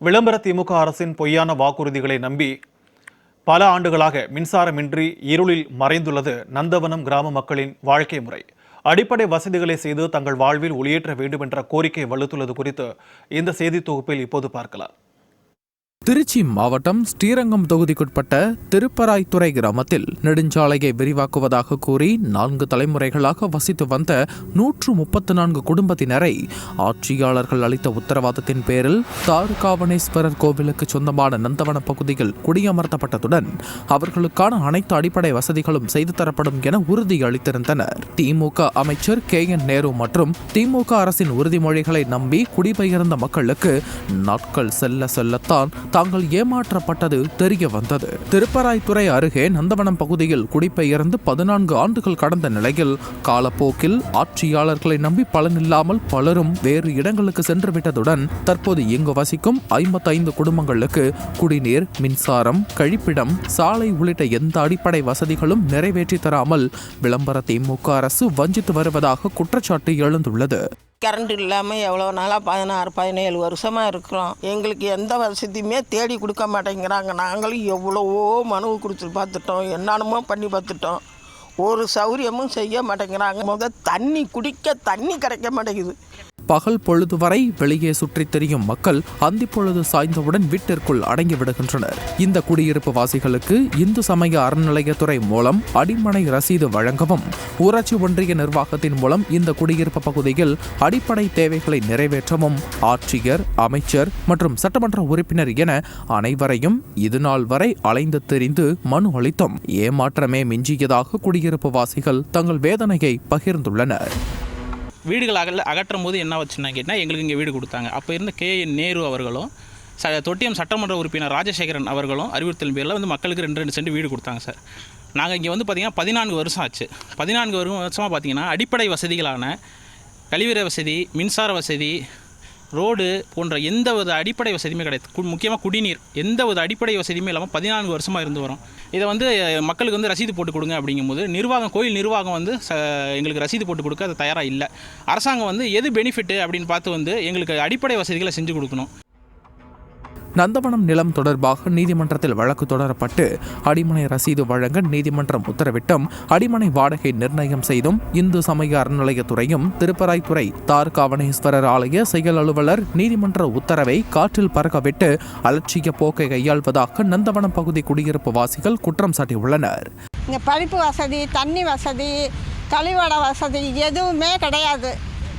விளம்பர திமுக அரசின் பொய்யான வாக்குறுதிகளை நம்பி பல ஆண்டுகளாக மின்சாரமின்றி இருளில் மறைந்துள்ளது நந்தவனம் கிராம மக்களின் வாழ்க்கை முறை. அடிப்படை வசதிகளை செய்து தங்கள் வாழ்வில் ஒளியேற்ற வேண்டும் என்ற கோரிக்கை வலுத்துள்ளது குறித்து இந்த செய்தி தொகுப்பில் இப்போது பார்க்கலாம். திருச்சி மாவட்டம் ஸ்ரீரங்கம் தொகுதிக்குட்பட்ட திருப்பராய்த்துறை கிராமத்தில் நெடுஞ்சாலையை விரிவாக்குவதாக கூறி நான்கு தலைமுறைகளாக வசித்து வந்த நூற்று முப்பத்து நான்கு குடும்பத்தினரை ஆட்சியாளர்கள் அளித்த உத்தரவாதத்தின் பேரில் தாருகாவணேஸ்வரர் கோவிலுக்கு சொந்தமான நந்தவன பகுதியில் குடியமர்த்தப்பட்டதுடன் அவர்களுக்கான அனைத்து அடிப்படை வசதிகளும் செய்து தரப்படும் என உறுதி அளித்திருந்தனர் திமுக அமைச்சர் கே என் நேரு மற்றும் திமுக அரசின் உறுதிமொழிகளை நம்பி குடிபெயர்ந்த மக்களுக்கு நாட்கள் செல்ல செல்லத்தான் தாங்கள் ஏமாற்றப்பட்டது தெரிய வந்தது. திருப்பராய்த்துறை அருகே நந்தவனம் பகுதியில் குடிபெயர்ந்து பதினான்கு ஆண்டுகள் கடந்த நிலையில் காலப்போக்கில் ஆட்சியாளர்களை நம்பி பலனில்லாமல் பலரும் வேறு இடங்களுக்கு சென்று விட்டதுடன் தற்போது இங்கு வசிக்கும் ஐம்பத்தைந்து குடும்பங்களுக்கு குடிநீர் மின்சாரம் கழிப்பிடம் சாலை உள்ளிட்ட எந்த அடிப்படை வசதிகளும் நிறைவேற்றி தராமல் விளம்பர திமுக அரசு வஞ்சித்து வருவதாக குற்றச்சாட்டு எழுந்துள்ளது. கரண்ட் இல்லாமல் எவ்வளோ நாளாக பதினாறு பதினேழு வருஷமாக இருக்கிறோம். எங்களுக்கு எந்த வசதியுமே தேடி கொடுக்க மாட்டேங்கிறாங்க. நாங்களும் எவ்வளவோ மனு கொடுத்து பார்த்துட்டோம். என்னென்னமோ பண்ணி பார்த்துட்டோம். ஒரு சௌரியமும் செய்ய மாட்டேங்கிறாங்க. முத தண்ணி குடிக்க தண்ணி கிடைக்க மாட்டேங்குது. பகல் பொழுது வரை வெளியே சுற்றித் திரியும் மக்கள் அந்தி பொழுது சாய்ந்தவுடன் வீட்டிற்குள் அடங்கி விடுகின்றனர் இந்த குடியிருப்பு வாசிகளுக்கு இந்து சமய அறநிலையத்துறை மூலம் அடிமனை ரசீது வழங்கவும் ஊராட்சி ஒன்றிய நிர்வாகத்தின் மூலம் இந்த குடியிருப்பு பகுதியில் அடிப்படை தேவைகளை நிறைவேற்றவும் ஆட்சியர் அமைச்சர் மற்றும் சட்டமன்ற உறுப்பினர் என அனைவரையும் இதுநாள் வரை அலைந்து தெரிந்து மனு அளித்தும். ஏமாற்றமே மிஞ்சியதாக குடியிருப்பு வாசிகள் தங்கள் வேதனையை பகிர்ந்துள்ளனர். வீடுகள் அகல அகற்றும் போது என்ன வச்சுன்னா கேட்டால் எங்களுக்கு இங்கே வீடு கொடுத்தாங்க. அப்போ இருந்த கே என் நேரு அவர்களும் ச தொட்டியம் சட்டமன்ற உறுப்பினர் ராஜசேகரன் அவர்களும் அறிவுறுத்தல் பேரில் வந்து மக்களுக்கு ரெண்டு ரெண்டு சென்ட் வீடு கொடுத்தாங்க சார். நாங்கள் இங்கே வந்து பார்த்திங்கன்னா பதினான்கு வருஷம் ஆச்சு. பதினான்கு வருஷமாக பார்த்திங்கன்னா அடிப்படை வசதிகளான கழிவறை வசதி மின்சார வசதி ரோடு போன்ற எந்த வித அடிப்படை வசதியுமே கிடையாது. கு முக்கியமாக குடிநீர். எந்த வித அடிப்படை வசதியுமே இல்லாமல் பதினான்கு வருஷமாக இருந்து வரும். இதை வந்து மக்களுக்கு வந்து ரசீது போட்டு கொடுங்க அப்படிங்கும்போது நிர்வாகம் கோயில் நிர்வாகம் வந்து ச எங்களுக்கு ரசீது போட்டு கொடுக்க அது தயாராக இல்லை. அரசாங்கம் வந்து எது பெனிஃபிட்டு அப்படின்னு பார்த்து வந்து எங்களுக்கு அடிப்படை வசதிகளை செஞ்சு கொடுக்கணும். நந்தவனம் நிலம் தொடர்பாக நீதிமன்றத்தில் வழக்கு தொடரப்பட்டு அடிமனை ரசீது வழங்க நீதிமன்றம் உத்தரவிட்டும். அடிமனை வாடகை நிர்ணயம் செய்தும் இந்து சமய அறநிலையத்துறையும் திருப்பராய்த்துறை தார்காவணேஸ்வரர் ஆலய செயல் அலுவலர் நீதிமன்ற உத்தரவை காற்றில் பறக்கவிட்டு அலட்சிய போக்கை கையாள்வதாக நந்தவனம் பகுதி குடியிருப்பு வாசிகள் குற்றம் சாட்டியுள்ளனர். இங்கே படிப்பு வசதி தண்ணி வசதி கழிவட வசதி எதுவுமே கிடையாது.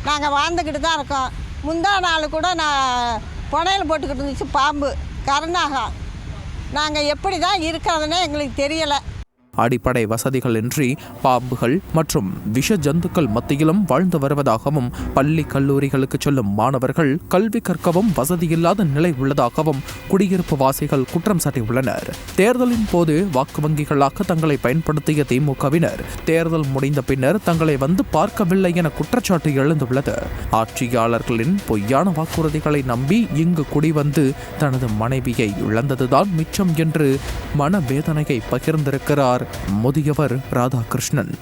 நாங்கள் வாழ்ந்துக்கிட்டு தான் இருக்கோம். முந்தா நாள் கூட நான் புனையில் போட்டுக்கிட்டு இருந்துச்சு பாம்பு. கருணாகம் நாங்கள் எப்படி தான் இருக்கிறதுனே எங்களுக்கு தெரியலை. அடிப்படை வசதிகளின்றி பாம்புகள் மற்றும் விஷ ஜந்துக்கள் மத்தியிலும் வாழ்ந்து வருவதாகவும் பள்ளி கல்லூரிகளுக்கு செல்லும் மாணவர்கள் கல்வி கற்கவும் வசதியில்லாத நிலை உள்ளதாகவும் குடியிருப்பு வாசிகள் குற்றம் சாட்டியுள்ளனர். தேர்தலின் போது வாக்கு வங்கிகளாக தங்களை பயன்படுத்திய திமுகவினர் தேர்தல் முடிந்த பின்னர் தங்களை வந்து பார்க்கவில்லை என குற்றச்சாட்டு எழுந்துள்ளது. ஆட்சியாளர்களின் பொய்யான வாக்குறுதிகளை நம்பி இங்கு குடிவந்து தனது மனைவியை இழந்ததுதான் மிச்சம் என்று மனவேதனையை பகிர்ந்திருக்கிறார் முதியவர் ராதாகிருஷ்ணன்.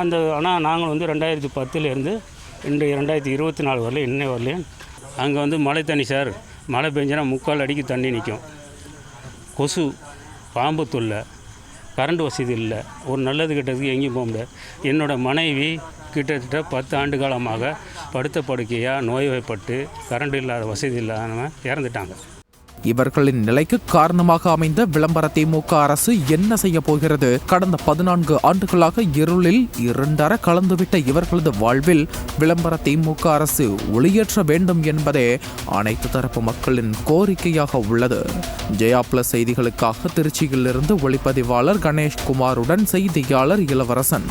அந்த ஆனால் நாங்கள் வந்து ரெண்டாயிரத்தி பத்துலேருந்து இன்று ரெண்டாயிரத்தி இருபத்தி நாலு வரலையும் இன்னை வரலையும் அங்கே வந்து மழை தண்ணி சார். மழை பெஞ்சினா முக்கால் அடிக்கு தண்ணி நிற்கும். கொசு பாம்பு தொல்லை கரண்ட் வசதி இல்லை. ஒரு நல்லது கெட்டதுக்கு எங்கேயும் போக முடியாது. என்னோடய மனைவி கிட்டத்தட்ட பத்து ஆண்டு காலமாக படுத்த படுக்கையாக நோய்வாய்ப்பட்டு கரண்ட் இல்லாத வசதி இல்லாமல் இறந்துட்டாங்க. இவர்களின் நிலைக்கு காரணமாக அமைந்த விளம்பர திமுக அரசு என்ன செய்ய போகிறது? கடந்த பதினான்கு ஆண்டுகளாக இருளில் இரண்டர கலந்துவிட்ட இவர்களது வாழ்வில் விளம்பர திமுக அரசு ஒளியேற்ற வேண்டும் என்பதே அனைத்து தரப்பு மக்களின் கோரிக்கையாக உள்ளது. ஜெயா பிளஸ் செய்திகளுக்காக திருச்சியிலிருந்து ஒளிப்பதிவாளர் கணேஷ் குமாருடன் செய்தியாளர் இளவரசன்.